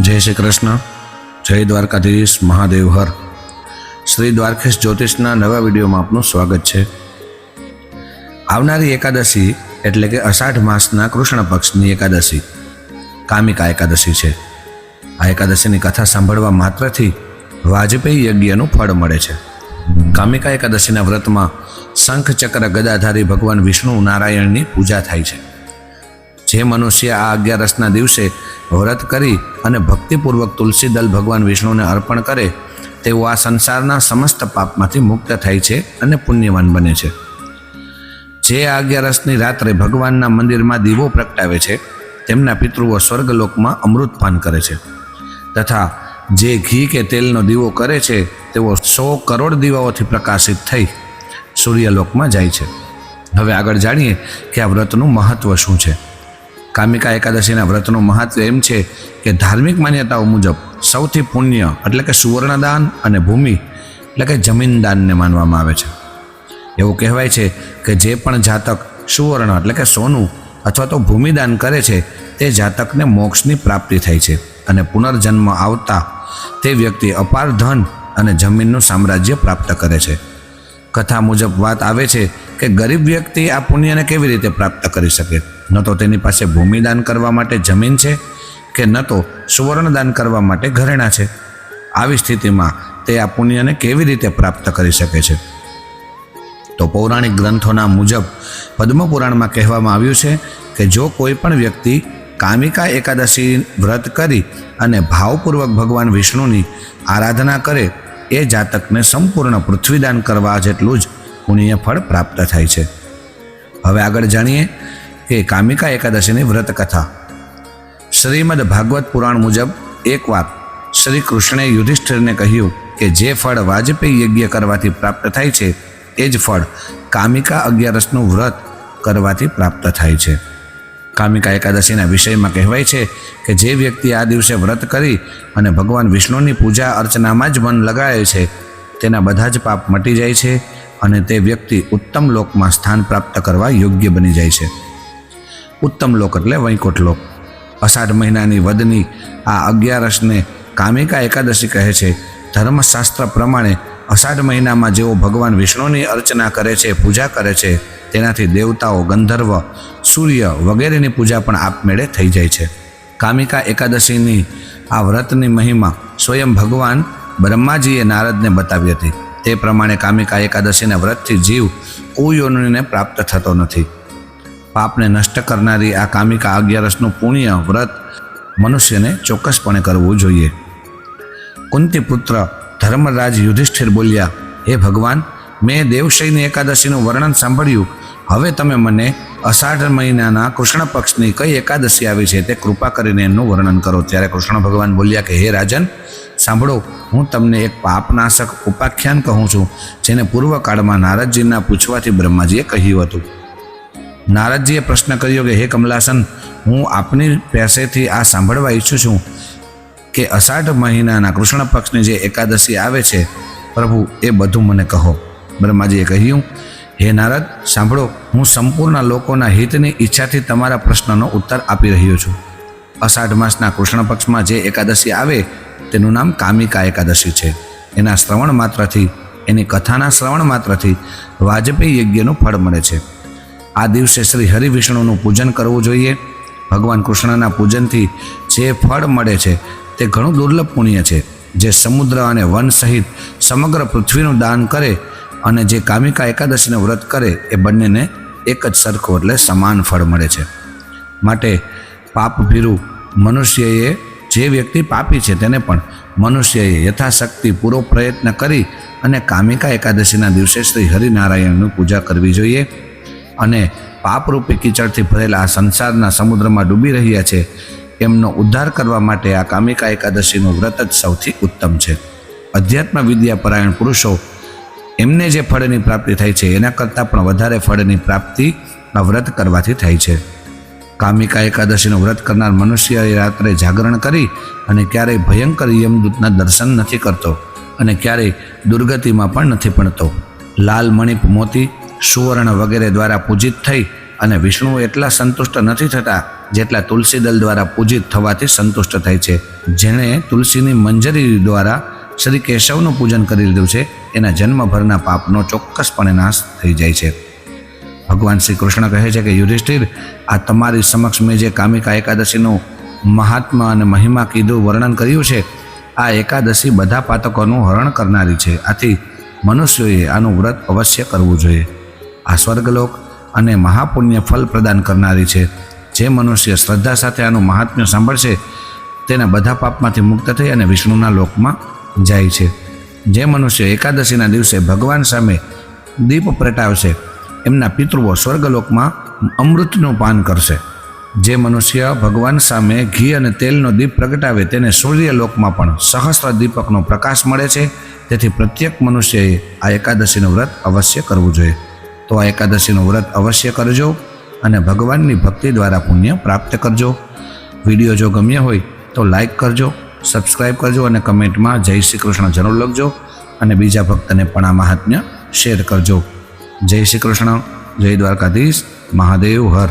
જય શ્રી કૃષ્ણ. જય દ્વારકાધીશ મહાદેવ હર. શ્રી દ્વારકેશ જ્યોતિષના નવા વિડીયોમાં આપનું સ્વાગત છે. આવનારી એકાદશી એટલે કે અષાઢ માસના કૃષ્ણ પક્ષની એકાદશી, કામિકા એકાદશી છે. આ એકાદશીની કથા સાંભળવા માત્રથી વાજપેયી યજ્ઞનું ફળ મળે છે. કામિકા એકાદશીના વ્રતમાં શંખ ચક્ર ગદાધારી ભગવાન વિષ્ણુ નારાયણની પૂજા થાય છે. જે મનુષ્ય આ અગિયારસના દિવસે વ્રત કરી અને ભક્તિપૂર્વક તુલસી દલ ભગવાન વિષ્ણુને અર્પણ કરે, તેઓ આ સંસારના સમસ્ત પાપમાંથી મુક્ત થાય છે અને પુણ્યવાન બને છે. જે અગિયારસની રાત્રે ભગવાનના મંદિરમાં દીવો પ્રગટાવે છે, તેમના પિતૃઓ સ્વર્ગલોકમાં અમૃતપાન કરે છે. તથા જે ઘી કે તેલનો દીવો કરે છે, તેઓ સો કરોડ દીવાઓથી પ્રકાશિત થઈ સૂર્યલોકમાં જાય છે. હવે આગળ જાણીએ કે આ વ્રતનું મહત્ત્વ શું છે. કામિકા એકાદશીના વ્રતનું મહત્વ એમ છે કે ધાર્મિક માન્યતાઓ મુજબ સૌથી પુણ્ય એટલે કે સુવર્ણદાન અને ભૂમિ એટલે કે જમીનદાનને માનવામાં આવે છે. એવું કહેવાય છે કે જે પણ જાતક સુવર્ણ એટલે કે સોનું અથવા તો ભૂમિદાન કરે છે, તે જાતકને મોક્ષની પ્રાપ્તિ થાય છે અને પુનર્જન્મ આવતા તે વ્યક્તિ અપાર ધન અને જમીનનું સામ્રાજ્ય પ્રાપ્ત કરે છે. કથા મુજબ વાત આવે છે કે ગરીબ વ્યક્તિ આ પુણ્યને કેવી રીતે પ્રાપ્ત કરી શકે? ન તો તેની પાસે ભૂમિદાન કરવા માટે જમીન છે કે ન તો સુવર્ણદાન કરવા માટે ઘરેણાં છે? આવી સ્થિતિમાં તે આ પુણ્યને કેવી રીતે પ્રાપ્ત કરી શકે છે? તો પૌરાણિક ગ્રંથોના મુજબ પદ્મપુરાણમાં કહેવામાં આવ્યું છે કે જો કોઈ પણ વ્યક્તિ કામિકા એકાદશી વ્રત કરી અને ભાવપૂર્વક ભગવાન વિષ્ણુની આરાધના કરે, એ જાતકને સંપૂર્ણ પૃથ્વીદાન કરવા જેટલું જ પુણ્ય ફળ પ્રાપ્ત થાય છે. હવે આગળ જાણીએ કે કામિકા એકાદશીની વ્રત કથા શ્રીમદ ભાગવત પુરાણ મુજબ એક વાત શ્રી કૃષ્ણે યુધિષ્ઠિરને કહ્યું કે જે ફળ વાજપેયી યજ્ઞ કરવાથી પ્રાપ્ત થાય છે, એ જ ફળ કામિકા અગિયારસનું વ્રત કરવાથી પ્રાપ્ત થાય છે. કામિકા એકાદશીના વિષયમાં કહેવાય છે કે જે વ્યક્તિ આ દિવસે વ્રત કરી અને ભગવાન વિષ્ણુની પૂજા અર્ચનામાં જ મન લગાવે છે, તેના બધા જ પાપ મટી જાય છે અને તે વ્યક્તિ ઉત્તમ લોકમાં સ્થાન પ્રાપ્ત કરવા યોગ્ય બની જાય છે. ઉત્તમ લોક એટલે વૈકુંઠ લોક. અષાઢ મહિનાની વદની આ અગિયારસને કામિકા એકાદશી કહે છે. ધર્મશાસ્ત્ર પ્રમાણે અષાઢ મહિનામાં જેઓ ભગવાન વિષ્ણુની અર્ચના કરે છે, પૂજા કરે છે, તેનાથી દેવતાઓ, ગંધર્વ, સૂર્ય વગેરેની પૂજા પણ આપમેળે થઈ જાય છે. કામિકા એકાદશીની આ વ્રતની મહિમા સ્વયં ભગવાન બ્રહ્માજીએ નારદને બતાવી હતી. તે પ્રમાણે કામિકા એકાદશીના વ્રતથી જીવ કુયોનિને પ્રાપ્ત થતો નથી. પાપને નષ્ટ કરનારી આ કામિકા અગિયારસનું પુણ્ય, વ્રત મનુષ્યને ચોક્કસપણે કરવું જોઈએ. કુંતી પુત્ર ધર્મરાજ યુધિષ્ઠિર બોલ્યા, હે ભગવાન, મેં દેવશયની એકાદશીનું વર્ણન સાંભળ્યું. હવે તમે મને અષાઢ મહિનાના કૃષ્ણ પક્ષની કઈ એકાદશી આવી છે તે કૃપા કરીને એનું વર્ણન કરો. ત્યારે કૃષ્ણ ભગવાન બોલ્યા કે, હે રાજન, સાંભળો, હું તમને એક પાપનાશક ઉપાખ્યાન કહું છું, જેને પૂર્વકાળમાં નારદજીના પૂછવાથી બ્રહ્માજીએ કહ્યું હતું. નારદજીએ પ્રશ્ન કર્યો કે, હે કમલાસન, હું આપની પાસેથી આ સાંભળવા ઈચ્છું છું કે અષાઢ મહિનાના કૃષ્ણ પક્ષની જે એકાદશી આવે છે, પ્રભુ, એ બધું મને કહો. બ્રહ્માજીએ કહ્યું, હે નારદ, સાંભળો, હું સંપૂર્ણ લોકોના હિતની ઈચ્છાથી તમારા પ્રશ્નનો ઉત્તર આપી રહ્યો છું. અષાઢ માસના કૃષ્ણ પક્ષમાં જે એકાદશી આવે, તેનું નામ કામિકા એકાદશી છે. એના શ્રવણ માત્રથી, એની કથાના શ્રવણ માત્રથી વાજપેયી યજ્ઞનું ફળ મળે છે. આ દિવસે શ્રી હરિવિષ્ણુનું પૂજન કરવું જોઈએ. ભગવાન કૃષ્ણના પૂજનથી જે ફળ મળે છે તે ઘણું દુર્લભ પુણ્ય છે. જે સમુદ્ર અને વન સહિત સમગ્ર પૃથ્વીનું દાન કરે અને જે કામિકા એકાદશીને વ્રત કરે, એ બંનેને એક જ સરખું એટલે સમાન ફળ મળે છે. માટે પાપ ભીરું મનુષ્યએ જે વ્યક્તિ પાપી છે તેને પણ મનુષ્યએ યથાશક્તિ પૂરો પ્રયત્ન કરી અને કામિકા એકાદશીના દિવસે શ્રી હરિનારાયણની પૂજા કરવી જોઈએ. અને પાપરૂપી કીચડથી ભરેલા આ સંસારના સમુદ્રમાં ડૂબી રહ્યા છે, એમનો ઉદ્ધાર કરવા માટે આ કામિકા એકાદશીનું વ્રત જ સૌથી ઉત્તમ છે. અધ્યાત્મ વિદ્યાપરાયણ પુરુષો, એમને જે ફળની પ્રાપ્તિ થાય છે, એના કરતાં પણ વધારે ફળની પ્રાપ્તિ આ વ્રત કરવાથી થાય છે. કામિકા એકાદશીનું વ્રત કરનાર મનુષ્ય રાત્રે જાગરણ કરી અને ક્યારેય ભયંકર યમદૂતના દર્શન નથી કરતો અને ક્યારેય દુર્ગતિમાં પણ નથી પડતો. લાલ મણિપ મોતી સુવર્ણ વગેરે દ્વારા પૂજિત થઈ અને વિષ્ણુ એટલા સંતુષ્ટ નથી થતા જેટલા તુલસી દલ દ્વારા પૂજિત થવાથી સંતુષ્ટ થાય છે. જેણે તુલસીની મંજરી દ્વારા શ્રી કેશવનું પૂજન કરી લીધું છે, એના જન્મભરના પાપનો ચોક્કસપણે નાશ થઈ જાય છે. ભગવાન શ્રી કૃષ્ણ કહે છે કે, યુધિષ્ઠિર, આ તમારી સમક્ષ મેં જે કામિકા એકાદશીનું મહાત્મા અને મહિમા કીધું વર્ણન કર્યું છે, આ એકાદશી બધા પાતકોનું હરણ કરનારી છે. આથી મનુષ્યોએ આનું વ્રત અવશ્ય કરવું જોઈએ. આ સ્વર્ગલોક અને મહાપુણ્ય ફલ પ્રદાન કરનારી છે. જે મનુષ્ય શ્રદ્ધા સાથે આનું મહાત્મ્ય સાંભળશે, તેના બધા પાપમાંથી મુક્ત થઈ અને વિષ્ણુના લોકમાં જાય છે. જે મનુષ્ય એકાદશીના દિવસે ભગવાન સામે દીપ પ્રગટાવશે, એમના પિતૃઓ સ્વર્ગલોકમાં અમૃતનું પાન કરશે. જે મનુષ્ય ભગવાન સામે ઘી અને તેલનો દીપ પ્રગટાવે, તેને સૂર્યલોકમાં પણ સહસ્ર દીપકનો પ્રકાશ મળે છે. તેથી પ્રત્યેક મનુષ્યએ આ એકાદશીનું વ્રત અવશ્ય કરવું જોઈએ. તો આ એકાદશીનું વ્રત અવશ્ય કરજો અને ભગવાનની ભક્તિ દ્વારા પુણ્ય પ્રાપ્ત કરજો. વીડિયો જો ગમ્યો હોય તો લાઈક કરજો સબસ્ક્રાઈબ કરજો અને કમેન્ટમાં જય શ્રી કૃષ્ણ જરૂર લખજો અને બીજા ભક્તને પણ આ મહાત્મ્ય શેર કરજો. જય શ્રી કૃષ્ણ, જય દ્વારકાધીશ, મહાદેવ, હર.